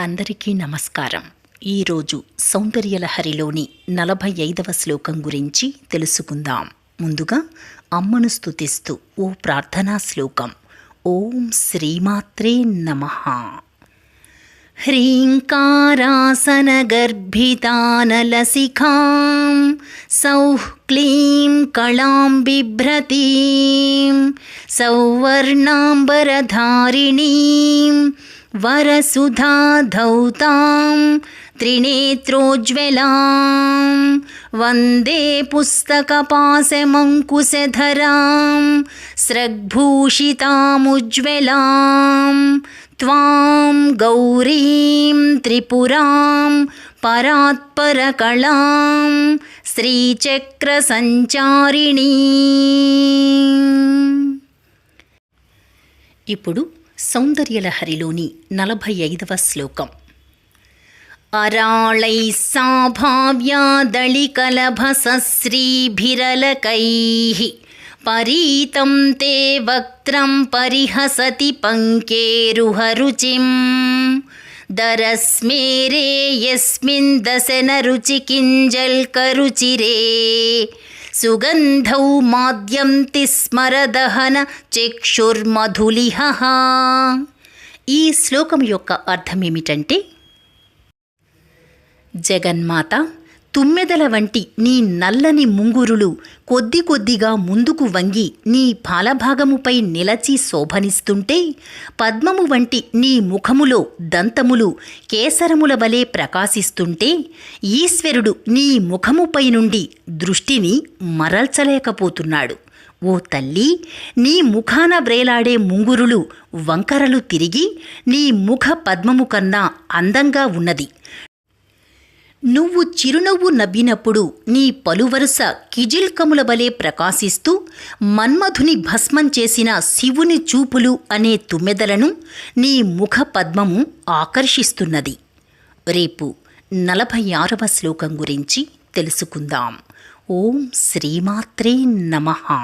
అందరికీ నమస్కారం. ఈరోజు సౌందర్యలహరిలోని నలభై ఐదవ శ్లోకం గురించి తెలుసుకుందాం. ముందుగా అమ్మను స్థుతిస్తూ ఓ ప్రార్థనా శ్లోకం. ఓం శ్రీమాత్రే నమ. హ్రీంకారాసనగర్భితానలసిఖాం సౌః క్లీం కళాం బిభ్రతీ సౌవర్ణాంబరధారిణీం वरसुधाधौतां त्रिनेत्रोज्ज्वलां वन्दे पुस्तकपाशमङ्कुशधरां स्रग्भूषितामुज्ज्वलां त्वां गौरीं त्रिपुरां परात्परकलां శ్రీచక్రసంచారిణీ ఇప్పుడు సౌందర్యలహరిలోని నలభై ఐదవ శ్లోకం. అరాళై సాభావ్యాదళికలభసశ్రీభిరలకై. పరీతం తే వక్త్రం పరిహసతి పంకేరుహరుచిం. దరస్మేరే యస్మిన్ దశనరుచికింజల్కరుచిరే సుగంధౌ మాద్యంతి స్మరదహన చక్షుర్మధులిహ ఈ శ్లోకం యొక్క అర్థం ఏమిటంటే జగన్మాత తుమ్మెదల వంటి నీ నల్లని ముంగురులు కొద్ది కొద్దిగా ముందుకు వంగి నీ పాలభాగముపై నిలచి శోభనిస్తుంటే పద్మము వంటి నీ ముఖములో దంతములు కేసరముల వలె ప్రకాశిస్తుంటే ఈశ్వరుడు నీ ముఖముపై నుండి దృష్టిని మరల్చలేకపోతున్నాడు. ఓ తల్లి నీ ముఖాన బ్రేలాడే ముంగురులు వంకరలు తిరిగి నీ ముఖ పద్మము కన్నా అందంగా ఉన్నది. నువ్వు చిరునవ్వు నవ్వినప్పుడు నీ పలువరుస కిజిల్కముల వలె ప్రకాశిస్తూ మన్మధుని భస్మం చేసిన శివుని చూపులు అనే తుమ్మెదలను నీ ముఖ పద్మము ఆకర్షిస్తున్నది. రేపు నలభై ఆరవ శ్లోకం గురించి తెలుసుకుందాం. ఓం శ్రీమాత్రే నమః.